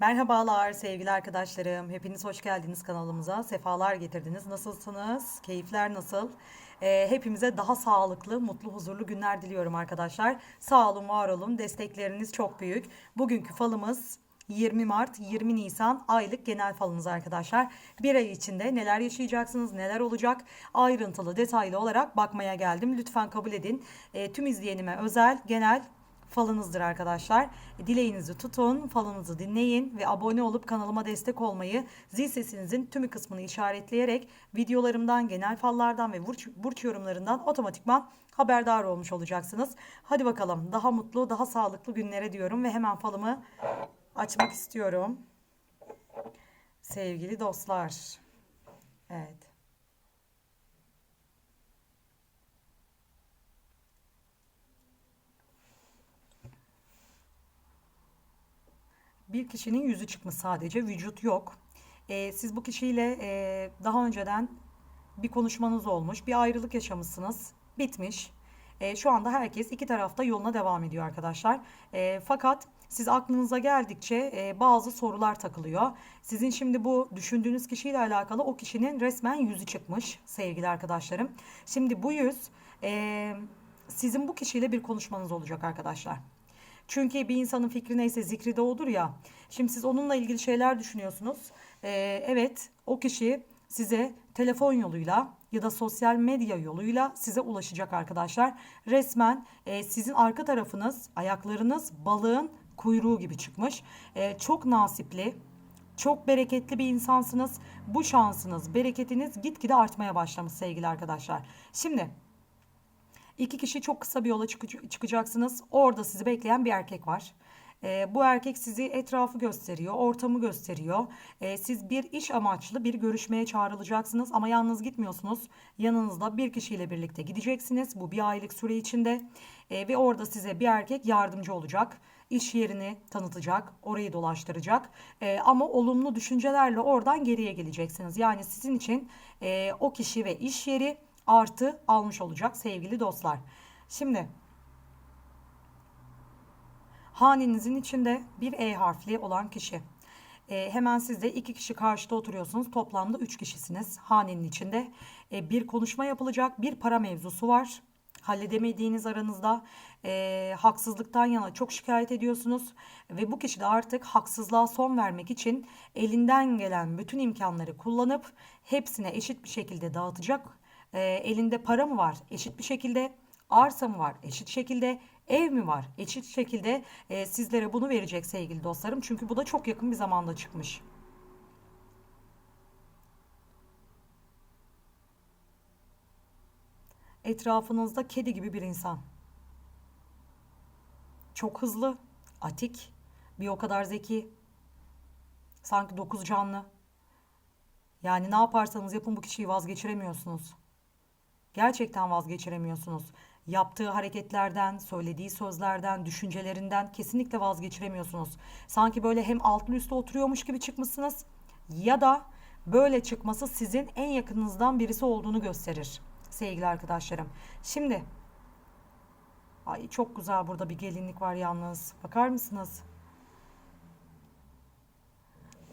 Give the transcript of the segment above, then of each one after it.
Merhabalar sevgili arkadaşlarım. Hepiniz hoş geldiniz kanalımıza. Sefalar getirdiniz. Nasılsınız? Keyifler nasıl? Ee, hepimize daha sağlıklı, mutlu, huzurlu günler diliyorum arkadaşlar. Sağ olun, var olun. Destekleriniz çok büyük. Bugünkü falımız 20 Mart 20 Nisan aylık genel falınız arkadaşlar. Bir ay içinde neler yaşayacaksınız, neler olacak ayrıntılı, detaylı olarak bakmaya geldim. Lütfen kabul edin. Ee, tüm izleyenime özel, genel falınızdır arkadaşlar. Dileğinizi tutun, falınızı dinleyin ve abone olup kanalıma destek olmayı, zil sesinizin tümü kısmını işaretleyerek videolarımdan, genel fallardan ve burç, burç yorumlarından otomatikman haberdar olmuş olacaksınız. Hadi bakalım daha mutlu, daha sağlıklı günlere diyorum ve hemen falımı açmak istiyorum. Sevgili dostlar. Evet. Bir kişinin yüzü çıkmış sadece vücut yok. Ee, siz bu kişiyle e, daha önceden bir konuşmanız olmuş, bir ayrılık yaşamışsınız, bitmiş. E, şu anda herkes iki tarafta yoluna devam ediyor arkadaşlar. E, fakat siz aklınıza geldikçe e, bazı sorular takılıyor. Sizin şimdi bu düşündüğünüz kişiyle alakalı o kişinin resmen yüzü çıkmış sevgili arkadaşlarım. Şimdi bu yüz e, sizin bu kişiyle bir konuşmanız olacak arkadaşlar. Çünkü bir insanın fikri neyse zikri de odur ya. Şimdi siz onunla ilgili şeyler düşünüyorsunuz. Ee, evet o kişi size telefon yoluyla ya da sosyal medya yoluyla size ulaşacak arkadaşlar. Resmen e, sizin arka tarafınız, ayaklarınız balığın kuyruğu gibi çıkmış. E, çok nasipli, çok bereketli bir insansınız. Bu şansınız, bereketiniz gitgide artmaya başlamış sevgili arkadaşlar. Şimdi İki kişi çok kısa bir yola çıkacaksınız. Orada sizi bekleyen bir erkek var. Ee, bu erkek sizi etrafı gösteriyor, ortamı gösteriyor. Ee, siz bir iş amaçlı bir görüşmeye çağrılacaksınız ama yalnız gitmiyorsunuz. Yanınızda bir kişiyle birlikte gideceksiniz. Bu bir aylık süre içinde Ee, ve orada size bir erkek yardımcı olacak. İş yerini tanıtacak, orayı dolaştıracak. Ee, ama olumlu düşüncelerle oradan geriye geleceksiniz. Yani sizin için e, o kişi ve iş yeri artı almış olacak sevgili dostlar. Şimdi hanenizin içinde bir E harfli olan kişi. E, hemen siz de iki kişi karşıda oturuyorsunuz. Toplamda üç kişisiniz hanenin içinde. E, bir konuşma yapılacak. Bir para mevzusu var. Halledemediğiniz aranızda e, haksızlıktan yana çok şikayet ediyorsunuz. Ve bu kişi de artık haksızlığa son vermek için elinden gelen bütün imkanları kullanıp hepsine eşit bir şekilde dağıtacak e, elinde para mı var? Eşit bir şekilde arsa mı var? Eşit şekilde ev mi var? Eşit şekilde e, sizlere bunu verecek sevgili dostlarım. Çünkü bu da çok yakın bir zamanda çıkmış. Etrafınızda kedi gibi bir insan. Çok hızlı, atik, bir o kadar zeki. Sanki dokuz canlı. Yani ne yaparsanız yapın bu kişiyi vazgeçiremiyorsunuz. Gerçekten vazgeçiremiyorsunuz. Yaptığı hareketlerden, söylediği sözlerden, düşüncelerinden kesinlikle vazgeçiremiyorsunuz. Sanki böyle hem altlı üstte oturuyormuş gibi çıkmışsınız ya da böyle çıkması sizin en yakınınızdan birisi olduğunu gösterir sevgili arkadaşlarım. Şimdi ay çok güzel burada bir gelinlik var yalnız. Bakar mısınız?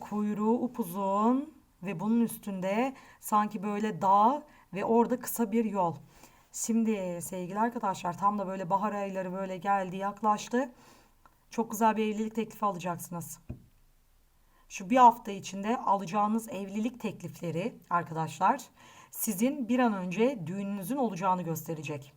Kuyruğu upuzun ve bunun üstünde sanki böyle dağ ve orada kısa bir yol. Şimdi sevgili arkadaşlar tam da böyle bahar ayları böyle geldi yaklaştı. Çok güzel bir evlilik teklifi alacaksınız. Şu bir hafta içinde alacağınız evlilik teklifleri arkadaşlar sizin bir an önce düğününüzün olacağını gösterecek.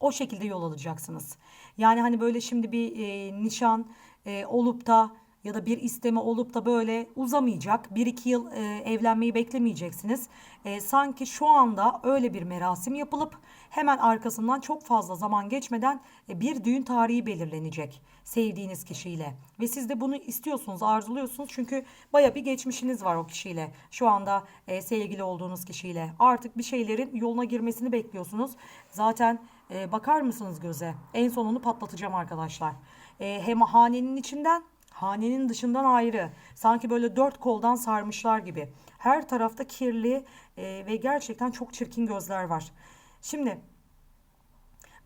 O şekilde yol alacaksınız. Yani hani böyle şimdi bir e, nişan e, olup da ya da bir isteme olup da böyle uzamayacak. Bir iki yıl e, evlenmeyi beklemeyeceksiniz. E, sanki şu anda öyle bir merasim yapılıp hemen arkasından çok fazla zaman geçmeden e, bir düğün tarihi belirlenecek sevdiğiniz kişiyle. Ve siz de bunu istiyorsunuz, arzuluyorsunuz çünkü baya bir geçmişiniz var o kişiyle. Şu anda e, sevgili olduğunuz kişiyle. Artık bir şeylerin yoluna girmesini bekliyorsunuz. Zaten e, bakar mısınız göze? En sonunu patlatacağım arkadaşlar. E, hem hanenin içinden Hanenin dışından ayrı. Sanki böyle dört koldan sarmışlar gibi. Her tarafta kirli e, ve gerçekten çok çirkin gözler var. Şimdi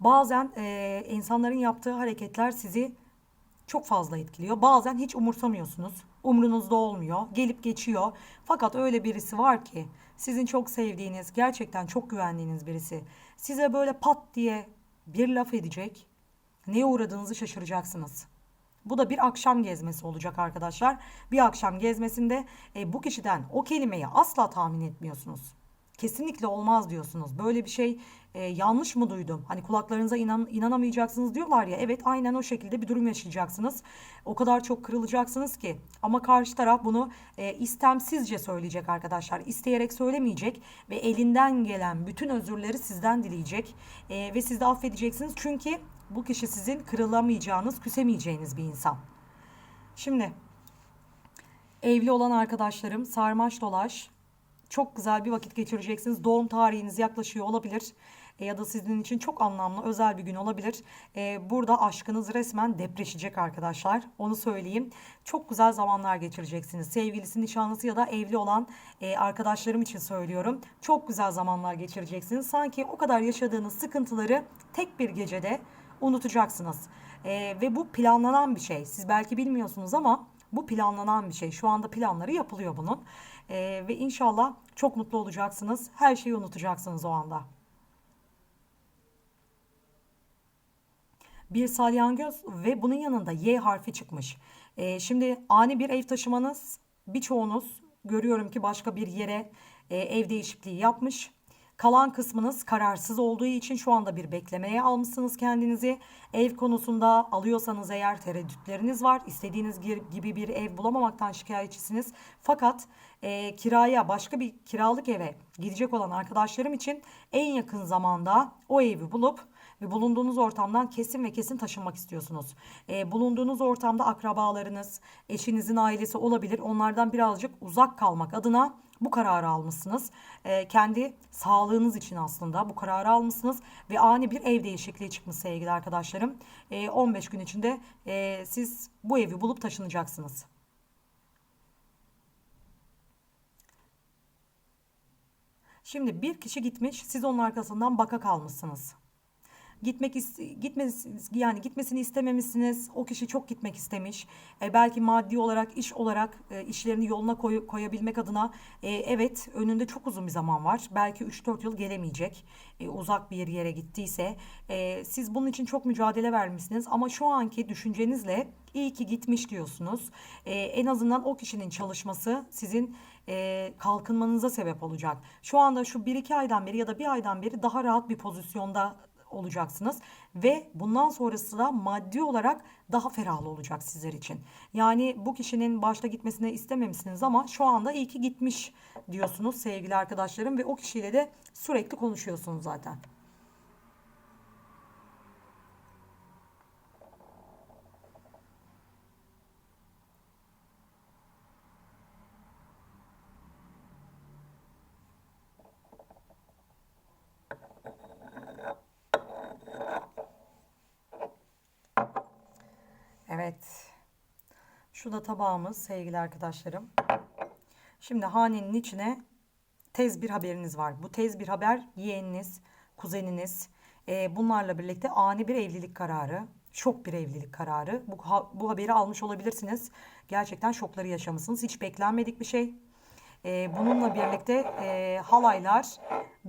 bazen e, insanların yaptığı hareketler sizi çok fazla etkiliyor. Bazen hiç umursamıyorsunuz. Umrunuzda olmuyor. Gelip geçiyor. Fakat öyle birisi var ki sizin çok sevdiğiniz, gerçekten çok güvendiğiniz birisi size böyle pat diye bir laf edecek. Neye uğradığınızı şaşıracaksınız. Bu da bir akşam gezmesi olacak arkadaşlar. Bir akşam gezmesinde e, bu kişiden o kelimeyi asla tahmin etmiyorsunuz. Kesinlikle olmaz diyorsunuz. Böyle bir şey e, yanlış mı duydum? Hani kulaklarınıza inan, inanamayacaksınız diyorlar ya. Evet aynen o şekilde bir durum yaşayacaksınız. O kadar çok kırılacaksınız ki. Ama karşı taraf bunu e, istemsizce söyleyecek arkadaşlar. İsteyerek söylemeyecek ve elinden gelen bütün özürleri sizden dileyecek. E, ve siz de affedeceksiniz. Çünkü bu kişi sizin kırılamayacağınız, küsemeyeceğiniz bir insan. Şimdi evli olan arkadaşlarım sarmaş dolaş çok güzel bir vakit geçireceksiniz. Doğum tarihiniz yaklaşıyor olabilir. E, ya da sizin için çok anlamlı, özel bir gün olabilir. E, burada aşkınız resmen depreşecek arkadaşlar. Onu söyleyeyim. Çok güzel zamanlar geçireceksiniz. Sevgilisi, nişanlısı ya da evli olan e, arkadaşlarım için söylüyorum. Çok güzel zamanlar geçireceksiniz. Sanki o kadar yaşadığınız sıkıntıları tek bir gecede unutacaksınız. E, ve bu planlanan bir şey. Siz belki bilmiyorsunuz ama bu planlanan bir şey. Şu anda planları yapılıyor bunun. E, ve inşallah çok mutlu olacaksınız. Her şeyi unutacaksınız o anda. Bir salyangoz ve bunun yanında Y harfi çıkmış. E, şimdi ani bir ev taşımanız birçoğunuz görüyorum ki başka bir yere e, ev değişikliği yapmış. Kalan kısmınız kararsız olduğu için şu anda bir beklemeye almışsınız kendinizi. Ev konusunda alıyorsanız eğer tereddütleriniz var. İstediğiniz gibi bir ev bulamamaktan şikayetçisiniz. Fakat e, kiraya başka bir kiralık eve gidecek olan arkadaşlarım için en yakın zamanda o evi bulup ve bulunduğunuz ortamdan kesin ve kesin taşınmak istiyorsunuz. E, bulunduğunuz ortamda akrabalarınız, eşinizin ailesi olabilir. Onlardan birazcık uzak kalmak adına bu kararı almışsınız. E, kendi sağlığınız için aslında bu kararı almışsınız ve ani bir ev değişikliği çıkmış sevgili arkadaşlarım. E, 15 gün içinde e, siz bu evi bulup taşınacaksınız. Şimdi bir kişi gitmiş, siz onun arkasından baka kalmışsınız gitmek gitmesi yani gitmesini istememişsiniz. O kişi çok gitmek istemiş. E, belki maddi olarak, iş olarak e, işlerini yoluna koy, koyabilmek adına e, evet önünde çok uzun bir zaman var. Belki 3-4 yıl gelemeyecek. E, uzak bir yere gittiyse e, siz bunun için çok mücadele vermişsiniz ama şu anki düşüncenizle iyi ki gitmiş diyorsunuz. E, en azından o kişinin çalışması sizin e, kalkınmanıza sebep olacak. Şu anda şu 1-2 aydan beri ya da bir aydan beri daha rahat bir pozisyonda olacaksınız ve bundan sonrası da maddi olarak daha ferahlı olacak sizler için. Yani bu kişinin başta gitmesini istememişsiniz ama şu anda iyi ki gitmiş diyorsunuz sevgili arkadaşlarım ve o kişiyle de sürekli konuşuyorsunuz zaten. Evet. Şu da tabağımız sevgili arkadaşlarım. Şimdi hanenin içine tez bir haberiniz var. Bu tez bir haber yeğeniniz, kuzeniniz e, bunlarla birlikte ani bir evlilik kararı, şok bir evlilik kararı. Bu, ha, bu haberi almış olabilirsiniz. Gerçekten şokları yaşamışsınız. Hiç beklenmedik bir şey. E, bununla birlikte e, halaylar,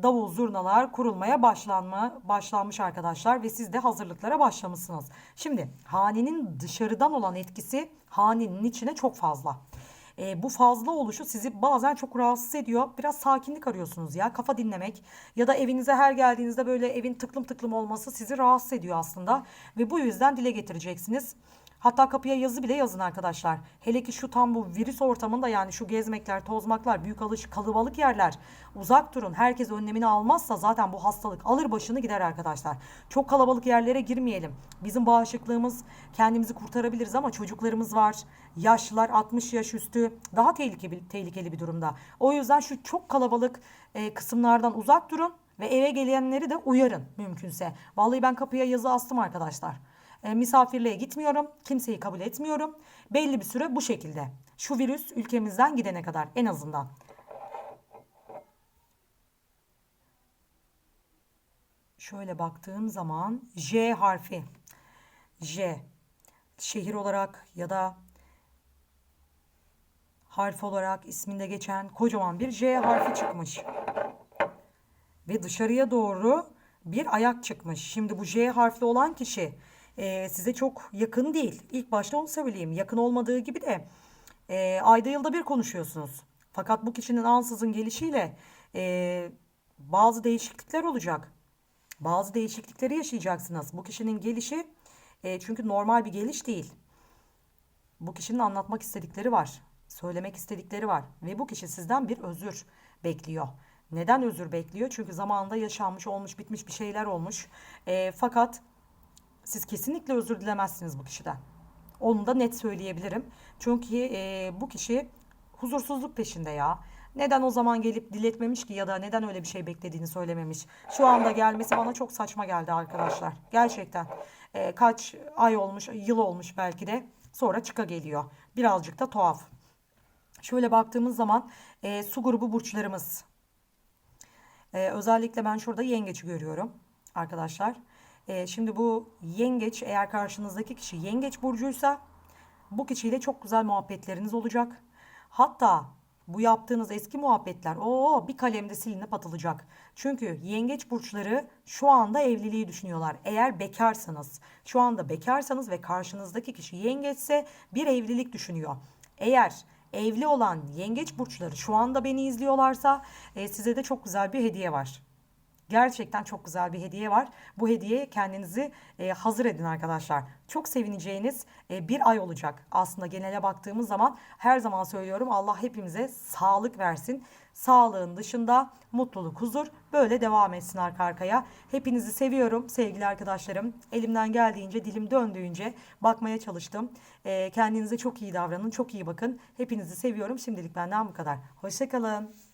davul zurnalar kurulmaya başlanma, başlanmış arkadaşlar ve siz de hazırlıklara başlamışsınız. Şimdi hanenin dışarıdan olan etkisi hanenin içine çok fazla. E, bu fazla oluşu sizi bazen çok rahatsız ediyor. Biraz sakinlik arıyorsunuz ya. Kafa dinlemek ya da evinize her geldiğinizde böyle evin tıklım tıklım olması sizi rahatsız ediyor aslında. Ve bu yüzden dile getireceksiniz. Hatta kapıya yazı bile yazın arkadaşlar. Hele ki şu tam bu virüs ortamında yani şu gezmekler, tozmaklar, büyük alış, kalabalık yerler uzak durun. Herkes önlemini almazsa zaten bu hastalık alır başını gider arkadaşlar. Çok kalabalık yerlere girmeyelim. Bizim bağışıklığımız kendimizi kurtarabiliriz ama çocuklarımız var. Yaşlılar 60 yaş üstü daha tehlikeli, tehlikeli bir durumda. O yüzden şu çok kalabalık e, kısımlardan uzak durun ve eve gelenleri de uyarın mümkünse. Vallahi ben kapıya yazı astım arkadaşlar. E, misafirliğe gitmiyorum. Kimseyi kabul etmiyorum. Belli bir süre bu şekilde. Şu virüs ülkemizden gidene kadar en azından. Şöyle baktığım zaman J harfi. J. şehir olarak ya da harf olarak isminde geçen kocaman bir J harfi çıkmış. Ve dışarıya doğru bir ayak çıkmış. Şimdi bu J harfli olan kişi e, size çok yakın değil. İlk başta onu söyleyeyim. Yakın olmadığı gibi de e, ayda yılda bir konuşuyorsunuz. Fakat bu kişinin ansızın gelişiyle e, bazı değişiklikler olacak. Bazı değişiklikleri yaşayacaksınız. Bu kişinin gelişi e, çünkü normal bir geliş değil. Bu kişinin anlatmak istedikleri var. Söylemek istedikleri var. Ve bu kişi sizden bir özür bekliyor. Neden özür bekliyor? Çünkü zamanında yaşanmış, olmuş, bitmiş bir şeyler olmuş. E, fakat siz kesinlikle özür dilemezsiniz bu kişiden. Onu da net söyleyebilirim. Çünkü e, bu kişi huzursuzluk peşinde ya. Neden o zaman gelip diletmemiş ki ya da neden öyle bir şey beklediğini söylememiş. Şu anda gelmesi bana çok saçma geldi arkadaşlar. Gerçekten. E, kaç ay olmuş, yıl olmuş belki de. Sonra çıka geliyor. Birazcık da tuhaf. Şöyle baktığımız zaman e, su grubu burçlarımız. E, özellikle ben şurada yengeçi görüyorum arkadaşlar. E, şimdi bu yengeç eğer karşınızdaki kişi yengeç burcuysa bu kişiyle çok güzel muhabbetleriniz olacak. Hatta bu yaptığınız eski muhabbetler o bir kalemde silinip atılacak. Çünkü yengeç burçları şu anda evliliği düşünüyorlar. Eğer bekarsanız, şu anda bekarsanız ve karşınızdaki kişi yengeçse bir evlilik düşünüyor. Eğer evli olan yengeç burçları şu anda beni izliyorlarsa e, size de çok güzel bir hediye var. Gerçekten çok güzel bir hediye var. Bu hediyeye kendinizi e, hazır edin arkadaşlar. Çok sevineceğiniz e, bir ay olacak. Aslında genele baktığımız zaman her zaman söylüyorum Allah hepimize sağlık versin. Sağlığın dışında mutluluk, huzur böyle devam etsin arka arkaya. Hepinizi seviyorum sevgili arkadaşlarım. Elimden geldiğince, dilim döndüğünce bakmaya çalıştım. E, kendinize çok iyi davranın, çok iyi bakın. Hepinizi seviyorum. Şimdilik benden bu kadar. Hoşçakalın.